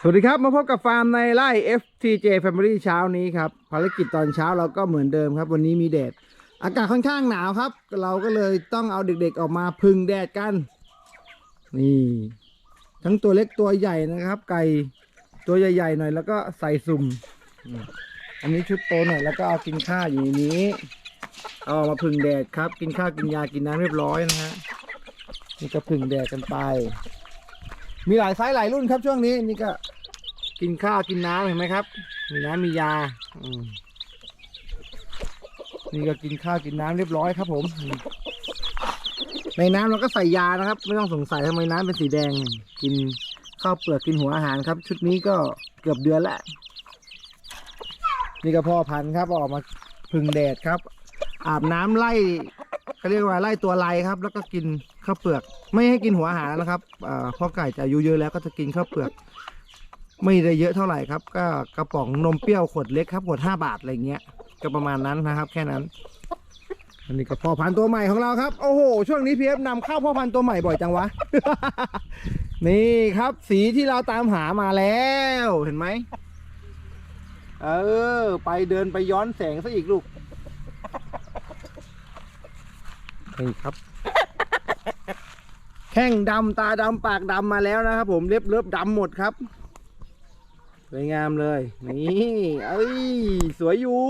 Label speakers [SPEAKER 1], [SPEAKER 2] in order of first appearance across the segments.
[SPEAKER 1] สวัสดีครับ มาพบกับฟาร์มในไร่ FTJ Family เช้านี้ครับ ภารกิจตอนเช้าเราก็เหมือนเดิมครับ วันนี้มีแดด อากาศค่อนข้างหนาวครับ เราก็เลยต้องเอาเด็กๆออกมาพึ่งแดดกัน นี่ ทั้งตัวเล็กตัวใหญ่นะครับ ไก่ตัวใหญ่ๆหน่อยแล้วก็ใส่สุ่ม อันนี้ชุดโตหน่อยแล้วก็เอากินข้าวอยู่ในนี้ เอาออกมาพึ่งแดดครับ กินข้าวกินยากินน้ำเรียบร้อยนะฮะนี่ก็พึ่งแดดกันไป มีหลายไซส์หลายรุ่นครับช่วงนี้นี่ก็กินข้าวกินน้ำเห็นไหมครับ มีน้ำมียาอืมนี่ก็กินข้าวกินน้ำเรียบร้อยครับผม ในน้ำเราก็ใส่ยานะครับ ไม่ต้องสงสัยทำไมน้ำเป็นสีแดง กินข้าวเปลือกกินหัวอาหารครับ ชุดนี้ก็เกือบเดือนละนี่ก็พ่อพันธุ์ครับออกมาพึ่งแดดครับ อาบน้ำไล่เขาเรียกว่าไล่ตัวไรครับ แล้วก็กิน ข้าวเปลือก ไม่ให้กินหัวอาหารนะครับอ่าพ่อไก่จะอายุเยอะแล้วก็จะกินข้าวเปลือก ไม่ได้เยอะเท่าไหร่ครับ ก็กระป๋องนมเปรี้ยวขวดเล็กครับขวดห้าบาทอะไรเงี้ยก็ประมาณนั้นนะครับ แค่นั้น อันนี้ก็พ่อพันธุ์ตัวใหม่ของเราครับ โอ้โห ช่วงนี้พีเอฟนำเข้าพ่อพันธุ์ตัวใหม่บ่อยจังวะ นี่ครับ สีที่เราตามหามาแล้วเห็นไหมเออ ไปเดินไปย้อนแสงซะอีกลูกนี่ครับ แข้งดำตาดำปากดำมาแล้วนะครับผมเล็บเล็บดำหมดครับสวยงามเลยนี่เอ้ยสวยอยู่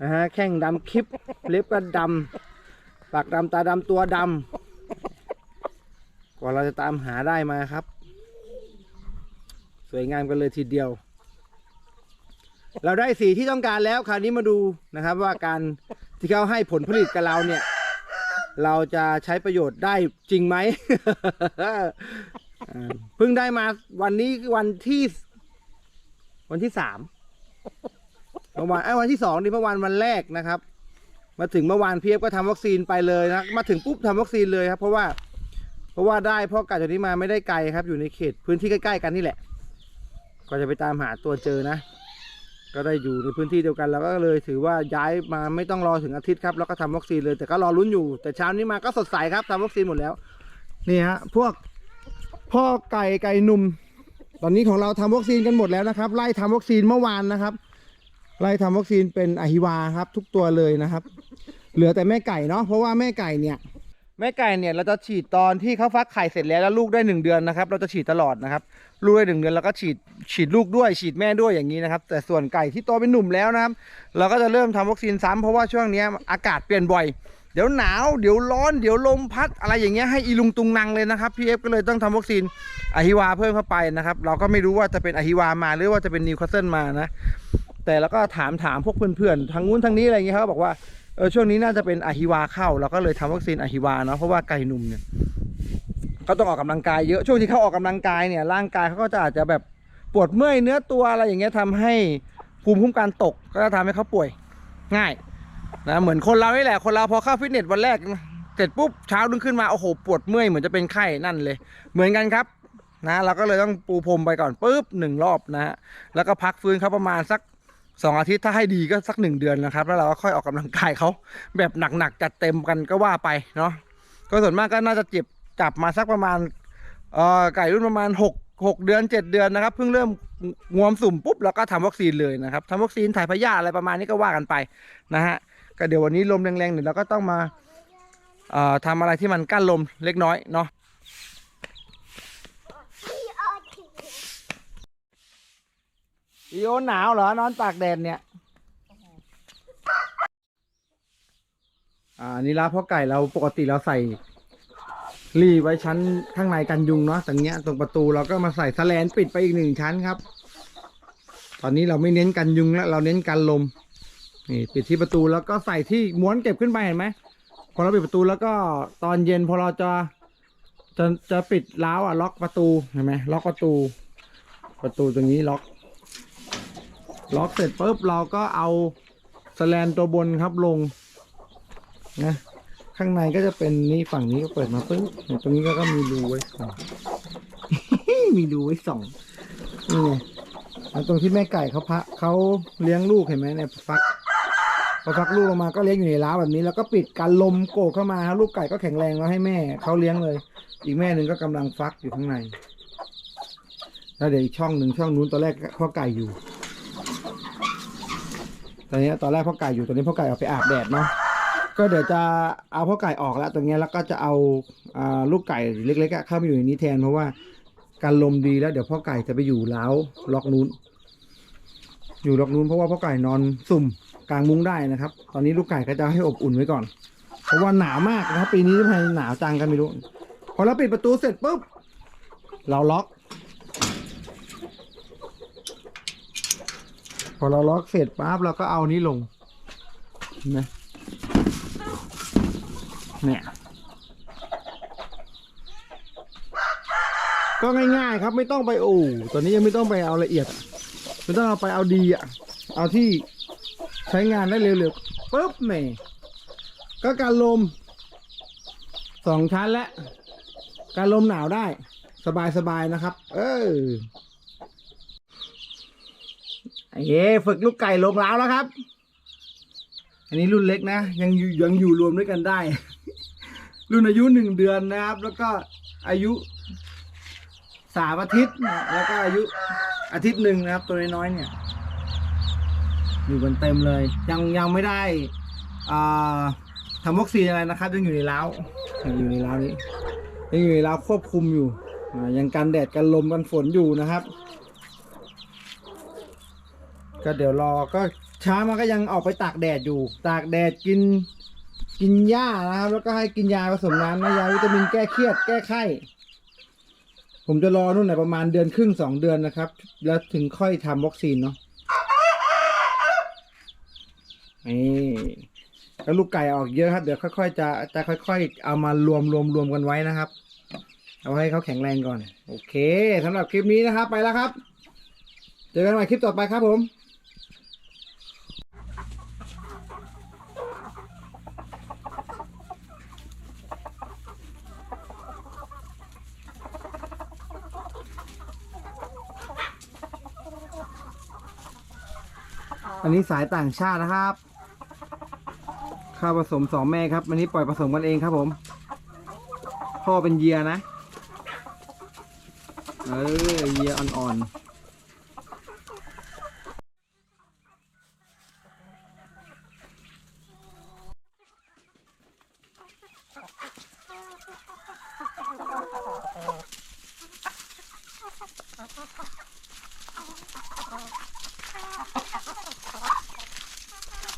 [SPEAKER 1] นะฮะแข้งดำคลิปเล็บก็ดำปากดำตาดำตัวดำกว่าเราจะตามหาได้มาครับ สวยงามกันเลยทีเดียว เราได้สีที่ต้องการแล้วคราวนี้มาดูนะครับ ว่าการที่เขาให้ผลผลิตกับเราเนี่ย เราจะใช้ประโยชน์ได้จริงไหม อ่าเพิ่งได้มาวันนี้วันที่ วันที่สามเมื่อวานไอ้ยวันที่สองนี่เมื่อวานวันแรกนะครับ มาถึงเมื่อวานเพีเอฟก็ทำวัคซีนไปเลยนะมาถึงปุ๊บทำวัคซีนเลยครับ เพราะว่า เพราะว่าได้เพราะไก่ตัวนี้มาไม่ได้ไกลครับ อยู่ในเขตพื้นที่ใกล้ๆกันนี่แหละ ก็จะไปตามหาตัวเจอนะ ก็ได้อยู่ในพื้นที่เดียวกันเราก็เลยถือว่าย้ายมาไม่ต้องรอถึงอาทิตย์ครับแล้วก็ทำวัคซีนเลยแต่ก็รอลุ้นอยู่ แต่เช้านี้มาก็สดใสครับทำวัคซีนหมดแล้วนี่ฮะพวกพ่อไก่ไก่หนุ่ม ตอนนี้ของเราทำวัคซีนกันหมดแล้วนะครับ ไล่ทำวัคซีนเมื่อวานนะครับ ไล่ทำวัคซีนเป็นอะฮิวาครับ ทุกตัวเลยนะครับ เหลือแต่แม่ไก่เนาะเพราะว่าแม่ไก่เนี่ย แม่ไก่เนี่ยเราจะฉีดตอนที่เขาฟักไข่เสร็จแล้วแล้วลูกได้หนึ่งเดือนนะครับ เราจะฉีดตลอดนะครับ ลูกได้หนึ่งเดือนเราก็ฉีดฉีดลูกด้วยฉีดแม่ด้วยอย่างนี้นะครับ แต่ส่วนไก่ที่โตเป็นหนุ่มแล้วนะครับ เราก็จะเริ่มทำวัคซีนซ้ำเพราะว่าช่วงนี้อากาศเปลี่ยนบ่อย เดี๋ยวหนาวเดี๋ยวร้อนเดี๋ยวลมพัดอะไรอย่างเงี้ยให้อีลุงตุงนังเลยนะครับพีเอฟก็เลยต้องทำวัคซีนอะฮิวาเพิ่มเข้าไปนะครับ เราก็ไม่รู้ว่าจะเป็นอะฮิวามาหรือว่าจะเป็นนิวคาสเซิลมานะ แต่เราก็ถามถามพวกเพื่อนๆทางนู้นทางนี้อะไรเงี้ยเขาบอกว่า เออช่วงนี้น่าจะเป็นอะฮิวาเข้าเราก็เลยทำวัคซีนอะฮิวาเนาะเพราะว่าไก่หนุ่มเนี่ยเขาต้องออกกำลังกายเยอะช่วงที่เขาออกกำลังกายเนี่ยร่างกายเขาก็จะอาจจะแบบปวดเมื่อยเนื้อตัวอะไรอย่างเงี้ยทำให้ภูมิคุ้มกันตกก็จะทำให้เขาป่วยง่ายนะเหมือนคนเรานี่แหละคนเราพอเข้าฟิตเนสวันแรกเสร็จปุ๊บเช้าดึงขึ้นมาโอ้โหปวดเมื่อยเหมือนจะเป็นไข้นั่นเลย เหมือนกันครับนะเราก็เลยต้องปูพรมไปก่อนปุ๊บหนึ่งรอบนะฮะแล้วก็พักฟื้นเขาประมาณสัก สองอาทิตย์ถ้าให้ดีก็สักหนึ่งเดือนนะครับ แล้วเราก็ค่อยออกกำลังกายเขาแบบหนักๆจัดเต็มกันก็ว่าไปเนาะก็ส่วนมากก็น่าจะเจ็บจับมาสักประมาณเอ่อไก่รุ่นประมาณหกหกเดือนเจ็ดเดือนนะครับเพิ่งเริ่มงวมสุ่มปุ๊บแล้วก็ทำวัคซีนเลยนะครับทำวัคซีนถ่ายพยาธิอะไรประมาณนี้ก็ว่ากันไปนะฮะก็เดี๋ยววันนี้ลมแรงๆเนี่ยเราก็ต้องมาเอ่อทำอะไรที่มันกั้นลมเล็กน้อยเนาะ อีโอหนาวเหรอนอนตากแดดเนี่ย อ่านี่ละเพราะไก่เราปกติเราใส่รีไว้ชั้นข้างในกันยุงเนาะตรงเนี้ยตรงประตูเราก็มาใส่สแลนปิดไปอีกหนึ่งชั้นครับ ตอนนี้เราไม่เน้นกันยุงแล้วเราเน้นกันลมนี่ปิดที่ประตูแล้วก็ใส่ที่ม้วนเก็บขึ้นไปเห็นไหมพอเราปิดประตูแล้วก็ตอนเย็นพอเราจะจะจะปิดล้าวอะล็อกประตูเห็นไหมล็อกประตู ประตูตรงนี้ล็อก ล็อกเสร็จปุ๊บเราก็เอาสแลนตัวบนครับลงนะข้างในก็จะเป็นนี่ฝั่งนี้ก็เปิดมาปุ๊บตรงนี้ก็มีรูไว้สองมีรูไว้สองนี่ไงตรงที่แม่ไก่เขาพะเขาเลี้ยงลูกเห็นไหมเนี่ยฟักพอฟักลูกออกมาก็เลี้ยงอยู่ในล้าวแบบนี้ แล้วก็ปิดกันลมโกกเข้ามาครับลูกไก่ก็แข็งแรงแล้วให้แม่เขาเลี้ยงเลย อีกแม่หนึ่งก็กำลังฟักอยู่ข้างในแล้วเดี๋ยวอีกช่องหนึ่งช่องนู้นตอนแรกพ่อไก่อยู่ ตอนนี้ตอนแรกพ่อไก่อยู่ตอนนี้พ่อไก่ออกไปอาบแดดเนาะก็เดี๋ยวจะเอาพ่อไก่ออกแล้วตรงนี้แล้วก็จะเอาลูกไก่เล็กๆเข้ามาอยู่ในนี้แทนเพราะว่าการลมดีแล้วเดี๋ยวพ่อไก่จะไปอยู่เล้าล็อกนู้น อยู่ล็อกนู้นเพราะว่าพ่อไก่นอนสุ่มกลางมุ้งได้นะครับ ตอนนี้ลูกไก่ก็จะให้อบอุ่นไว้ก่อน เพราะว่าหนาวมากนะครับปีนี้ทำไมหนาวจังกันไม่รู้พอเราปิดประตูเสร็จปุ๊บเราล็อก พอเราล็อกเสร็จปั๊บเราก็เอานี้ลงเห็นไหมเนี่ยก็ง่ายๆครับไม่ต้องไปโอ้ตอนนี้ยังไม่ต้องไปเอาละเอียด ไม่ต้องเอาไปเอาดีอะ เอาที่ใช้งานได้เร็วๆปุ๊บแหม่ก็การลมสองชั้นแล้วการลมหนาวได้ สบายๆนะครับ เออ เอ้ฝึกลูกไก่ลงแล้วแล้วครับ อันนี้รุ่นเล็กนะ ยังยังอยู่รวมด้วยกันได้ รุ่นอายุหนึ่งเดือนนะครับ แล้วก็อายุสามอาทิตย์แล้วก็อายุอาทิตย์หนึ่งนะครับ ตัวน้อยๆเนี่ย อยู่กันเต็มเลย ยังยังไม่ได้อ่าทำวัคซีนอะไรนะครับ ยังอยู่ในเล้ายังอยู่ในเล้านี้ยังอยู่ในเราควบคุมอยู่อ่ายังกันแดดกันลมกันฝนอยู่นะครับ ก็เดี๋ยวรอก็เช้ามันก็ยังออกไปตากแดดอยู่ ตากแดดกิน กินหญ้านะครับ แล้วก็ให้กินยาผสมน้ำนะยาวิตามินแก้เครียดแก้ไข้ผมจะรอนู่นไหนประมาณเดือนครึ่งสองเดือนนะครับ แล้วถึงค่อยทำวัคซีนเนาะนี่แล้วลูกไก่ออกเยอะครับ เดี๋ยวค่อยๆจะจะค่อย ๆ เอามารวมรวมรวมกันไว้นะครับ เอาให้เขาแข็งแรงก่อน โอเคสำหรับคลิปนี้นะครับ ไปแล้วครับ เจอกันใหม่คลิปต่อไปครับผม อันนี้สายต่างชาตินะครับ ข้าวผสมสองแม่ครับ อันนี้ปล่อยผสมกันเองครับผม พ่อเป็นเยียนะ เออเยียอ่อน